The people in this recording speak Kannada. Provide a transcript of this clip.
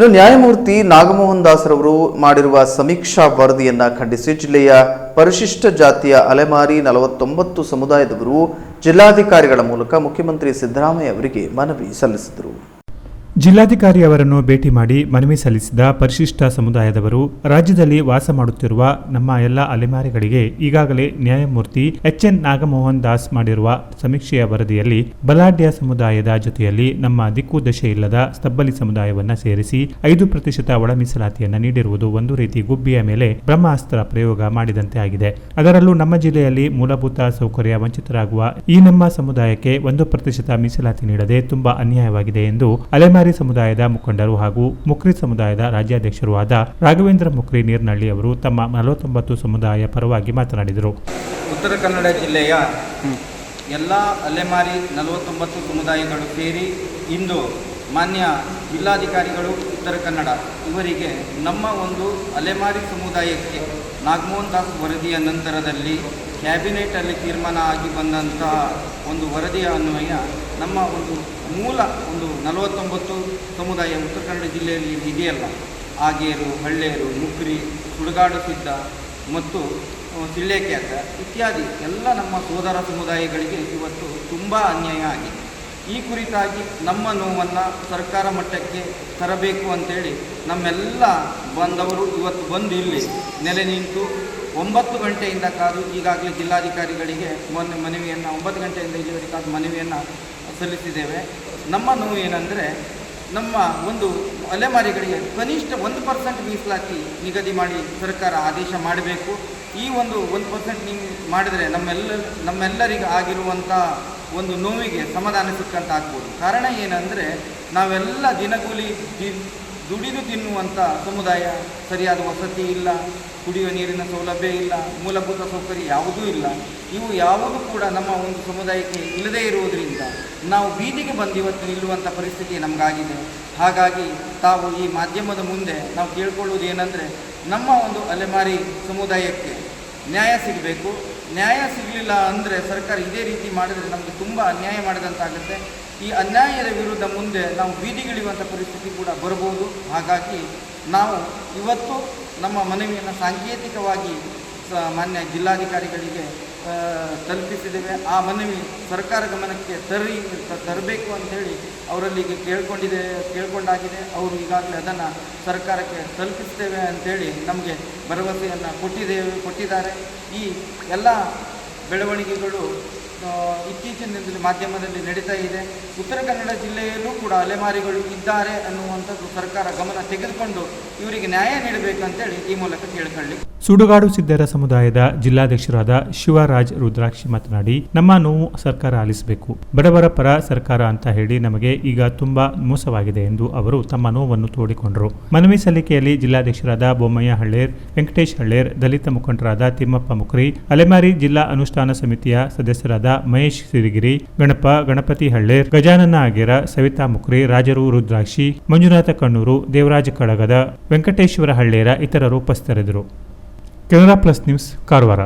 ಇನ್ನು ನ್ಯಾಯಮೂರ್ತಿ ನಾಗಮೋಹನ್ ದಾಸರವರು ಮಾಡಿರುವ ಸಮೀಕ್ಷಾ ವರದಿಯನ್ನು ಖಂಡಿಸಿ ಜಿಲ್ಲೆಯ ಪರಿಶಿಷ್ಟ ಜಾತಿಯ ಅಲೆಮಾರಿ ನಲವತ್ತೊಂಬತ್ತು ಸಮುದಾಯದವರು ಜಿಲ್ಲಾಧಿಕಾರಿಗಳ ಮೂಲಕ ಮುಖ್ಯಮಂತ್ರಿ ಸಿದ್ದರಾಮಯ್ಯ ಅವರಿಗೆ ಮನವಿ ಸಲ್ಲಿಸಿದರು. ಜಿಲ್ಲಾಧಿಕಾರಿ ಅವರನ್ನು ಭೇಟಿ ಮಾಡಿ ಮನವಿ ಸಲ್ಲಿಸಿದ ಪರಿಶಿಷ್ಟ ಸಮುದಾಯದವರು, ರಾಜ್ಯದಲ್ಲಿ ವಾಸ ಮಾಡುತ್ತಿರುವ ನಮ್ಮ ಎಲ್ಲ ಅಲೆಮಾರಿಗಳಿಗೆ ಈಗಾಗಲೇ ನ್ಯಾಯಮೂರ್ತಿ ಎಚ್ ಎನ್ ನಾಗಮೋಹನ್ ದಾಸ್ ಮಾಡಿರುವ ಸಮೀಕ್ಷೆಯ ವರದಿಯಲ್ಲಿ ಬಲಾಢ್ಯ ಸಮುದಾಯದ ಜೊತೆಯಲ್ಲಿ ನಮ್ಮ ದಿಕ್ಕು ದಶೆ ಇಲ್ಲದ ಸ್ತಬ್ಬಲಿ ಸಮುದಾಯವನ್ನು ಸೇರಿಸಿ ಐದು ಪ್ರತಿಶತ ಒಳಮೀಸಲಾತಿಯನ್ನು ನೀಡಿರುವುದು ಒಂದು ರೀತಿ ಗುಬ್ಬಿಯ ಮೇಲೆ ಬ್ರಹ್ಮಾಸ್ತ್ರ ಪ್ರಯೋಗ ಮಾಡಿದಂತೆ ಆಗಿದೆ. ಅದರಲ್ಲೂ ನಮ್ಮ ಜಿಲ್ಲೆಯಲ್ಲಿ ಮೂಲಭೂತ ಸೌಕರ್ಯ ವಂಚಿತರಾಗುವ ಈ ನಮ್ಮ ಸಮುದಾಯಕ್ಕೆ ಒಂದು ಪ್ರತಿಶತ ಮೀಸಲಾತಿ ನೀಡದೆ ತುಂಬಾ ಅನ್ಯಾಯವಾಗಿದೆ ಎಂದು ಅಲೆಮಾರಿ ಸಮುದಾಯದ ಮುಖಂಡರು ಹಾಗೂ ಮುಕ್ರಿ ಸಮುದಾಯದ ರಾಜ್ಯಾಧ್ಯಕ್ಷರೂ ಆದ ರಾಘವೇಂದ್ರ ಮುಕ್ರಿ ನೀರ್ನಳ್ಳಿ ಅವರು ತಮ್ಮ ನಲವತ್ತೊಂಬತ್ತು ಸಮುದಾಯ ಪರವಾಗಿ ಮಾತನಾಡಿದರು. ಉತ್ತರ ಕನ್ನಡ ಜಿಲ್ಲೆಯ ಎಲ್ಲ ಅಲೆಮಾರಿ ನಲವತ್ತೊಂಬತ್ತು ಸಮುದಾಯಗಳು ಸೇರಿ ಇಂದು ಮಾನ್ಯ ಜಿಲ್ಲಾಧಿಕಾರಿಗಳು ಉತ್ತರ ಕನ್ನಡ ಇವರಿಗೆ ನಮ್ಮ ಒಂದು ಅಲೆಮಾರಿ ಸಮುದಾಯಕ್ಕೆ ನಾಗಮೋಹನ್ ದಾಸ್ ವರದಿಯ ನಂತರದಲ್ಲಿ ಕ್ಯಾಬಿನೆಟಲ್ಲಿ ತೀರ್ಮಾನ ಆಗಿ ಬಂದಂತಹ ಒಂದು ವರದಿಯ ಅನ್ವಯ ನಮ್ಮ ಒಂದು ಮೂಲ ಒಂದು ನಲವತ್ತೊಂಬತ್ತು ಸಮುದಾಯ ಉತ್ತರ ಕನ್ನಡ ಜಿಲ್ಲೆಯಲ್ಲಿ ಇದೆಯಲ್ಲ. ಆಗೇರು ಹಳ್ಳೇರು ಮುಕ್ರಿ ಸುಡುಗಾಡು ಮತ್ತು ಸಿಳ್ಳೆಕ್ಯಾತ ಇತ್ಯಾದಿ ಎಲ್ಲ ನಮ್ಮ ಸೋದರ ಸಮುದಾಯಗಳಿಗೆ ಇವತ್ತು ತುಂಬ ಅನ್ಯಾಯ ಆಗಿದೆ. ಈ ಕುರಿತಾಗಿ ನಮ್ಮ ನೋವನ್ನು ಸರ್ಕಾರ ಮಟ್ಟಕ್ಕೆ ತರಬೇಕು ಅಂತೇಳಿ ನಮ್ಮೆಲ್ಲ ಬಂದವರು ಇವತ್ತು ಬಂದು ಇಲ್ಲಿ ನೆಲೆ ನಿಂತು ಒಂಬತ್ತು ಗಂಟೆಯಿಂದ ಕಾದು ಈಗಾಗಲೇ ಜಿಲ್ಲಾಧಿಕಾರಿಗಳಿಗೆ ಮೊನ್ನೆ ಮನವಿಯನ್ನು, ಒಂಬತ್ತು ಗಂಟೆಯಿಂದ ಇಲ್ಲಿವರೆಗೆ ಕಾದು ಮನವಿಯನ್ನು ಸಲ್ಲಿಸಿದ್ದೇವೆ. ನಮ್ಮ ನೋವು ಏನಂದರೆ, ನಮ್ಮ ಒಂದು ಅಲೆಮಾರಿಗಳಿಗೆ ಕನಿಷ್ಠ ಒಂದು ಪರ್ಸೆಂಟ್ ಮೀಸಲಾತಿ ನಿಗದಿ ಮಾಡಿ ಸರ್ಕಾರ ಆದೇಶ ಮಾಡಬೇಕು. ಈ ಒಂದು ಒಂದು ಪರ್ಸೆಂಟ್ ನೀವು ಮಾಡಿದರೆ ನಮ್ಮೆಲ್ಲ, ನಮ್ಮೆಲ್ಲರಿಗೆ ಆಗಿರುವಂಥ ಒಂದು ನೋವಿಗೆ ಸಮಾಧಾನ ಸಿಕ್ಕಂತ ಆಗ್ಬೋದು ಕಾರಣ ಏನಂದರೆ, ನಾವೆಲ್ಲ ದಿನಗೂಲಿ ದುಡಿದು ತಿನ್ನುವಂಥ ಸಮುದಾಯ ಸರಿಯಾದ ವಸತಿ ಇಲ್ಲ, ಕುಡಿಯುವ ನೀರಿನ ಸೌಲಭ್ಯ ಇಲ್ಲ, ಮೂಲಭೂತ ಸೌಕರ್ಯ ಯಾವುದೂ ಇಲ್ಲ. ಇವು ಯಾವುದೂ ಕೂಡ ನಮ್ಮ ಒಂದು ಸಮುದಾಯಕ್ಕೆ ಇಲ್ಲದೇ ಇರುವುದರಿಂದ ನಾವು ಬೀದಿಗೆ ಬಂದು ಇವತ್ತು ನಿಲ್ಲುವಂಥ ಪರಿಸ್ಥಿತಿ ನಮಗಾಗಿದೆ. ಹಾಗಾಗಿ ತಾವು ಈ ಮಾಧ್ಯಮದ ಮುಂದೆ ನಾವು ಕೇಳ್ಕೊಳ್ಳುವುದು ಏನಂದರೆ ನಮ್ಮ ಒಂದು ಅಲೆಮಾರಿ ಸಮುದಾಯಕ್ಕೆ ನ್ಯಾಯ ಸಿಗಬೇಕು. ನ್ಯಾಯ ಸಿಗಲಿಲ್ಲ ಅಂದರೆ ಸರ್ಕಾರ ಇದೇ ರೀತಿ ಮಾಡಿದರೆ ನಮಗೆ ತುಂಬ ಅನ್ಯಾಯ ಮಾಡಿದಂತಾಗುತ್ತೆ. ಈ ಅನ್ಯಾಯದ ವಿರುದ್ಧ ಮುಂದೆ ನಾವು ಬೀದಿಗಿಳಿಯುವಂಥ ಪರಿಸ್ಥಿತಿ ಕೂಡ ಬರಬಹುದು. ಹಾಗಾಗಿ ನಾವು ಇವತ್ತು ನಮ್ಮ ಮನವಿಯನ್ನು ಸಾಂಕೇತಿಕವಾಗಿ ಮಾನ್ಯ ಜಿಲ್ಲಾಧಿಕಾರಿಗಳಿಗೆ ತಲುಪಿಸಿದ್ದೇವೆ. ಆ ಮನವಿ ಸರ್ಕಾರ ಗಮನಕ್ಕೆ ತರಿ ತರಬೇಕು ತರಬೇಕು ಅವರಲ್ಲಿ ಅವರಲ್ಲಿಗೆ ಕೇಳ್ಕೊಂಡಿದೆ, ಕೇಳ್ಕೊಂಡಾಗಿದೆ. ಅವರು ಈಗಾಗಲೇ ಅದನ್ನು ಸರ್ಕಾರಕ್ಕೆ ತಲುಪಿಸ್ತೇವೆ ಅಂಥೇಳಿ ನಮಗೆ ಭರವಸೆಯನ್ನು ಕೊಟ್ಟಿದ್ದೇವೆ ಕೊಟ್ಟಿದ್ದಾರೆ. ಈ ಎಲ್ಲ ಬೆಳವಣಿಗೆಗಳು ಇತ್ತೀಚಿನ ಮಾಧ್ಯಮದಲ್ಲಿ ನಡೀತಾ ಇದೆ. ಉತ್ತರ ಕನ್ನಡ ಜಿಲ್ಲೆಯಲ್ಲೂ ಕೂಡ ಅಲೆಮಾರಿಗಳು ಇದ್ದಾರೆ ಅನ್ನುವಂಥದ್ದು ಸರ್ಕಾರ ಗಮನ ತೆಗೆದುಕೊಂಡು ಇವರಿಗೆ ನ್ಯಾಯ ನೀಡಬೇಕಂತೇಳಿ ಈ ಮೂಲಕ ಕೇಳ್ಕೊಳ್ಳಿ. ಸುಡುಗಾಡು ಸಿದ್ದರ ಸಮುದಾಯದ ಜಿಲ್ಲಾಧ್ಯಕ್ಷರಾದ ಶಿವರಾಜ್ ರುದ್ರಾಕ್ಷಿ ಮಾತನಾಡಿ, ನಮ್ಮ ನೋವು ಸರ್ಕಾರ ಆಲಿಸಬೇಕು. ಬಡವರ ಪರ ಸರ್ಕಾರ ಅಂತ ಹೇಳಿ ನಮಗೆ ಈಗ ತುಂಬಾ ಮೋಸವಾಗಿದೆ ಎಂದು ಅವರು ತಮ್ಮ ನೋವನ್ನು ತೋಡಿಕೊಂಡರು. ಮನವಿ ಸಲ್ಲಿಕೆಯಲ್ಲಿ ಜಿಲ್ಲಾಧ್ಯಕ್ಷರಾದ ಬೊಮ್ಮಯ್ಯ ಹಳ್ಳೇರ್, ವೆಂಕಟೇಶ್ ಹಳ್ಳೇರ್, ದಲಿತ ಮುಖಂಡರಾದ ತಿಮ್ಮಪ್ಪ ಮುಕ್ರಿ, ಅಲೆಮಾರಿ ಜಿಲ್ಲಾ ಅನುಷ್ಠಾನ ಸಮಿತಿಯ ಸದಸ್ಯರಾದ ಮಹೇಶ್ ಸಿರಿಗಿರಿ, ಗಣಪ, ಗಣಪತಿ ಹಳ್ಳೇರ್ ಗಜಾನನ ಆಗೇರ ಸವಿತಾ ಮುಕ್ರಿ, ರಾಜರು, ರುದ್ರಾಕ್ಷಿ, ಮಂಜುನಾಥ ಕಣ್ಣೂರು, ದೇವರಾಜ ಕಡಗದ ವೆಂಕಟೇಶ್ವರ ಹಳ್ಳೇರ ಇತರರು ಉಪಸ್ಥಿತರಿದ್ದರು. Canara plus news, Karwar.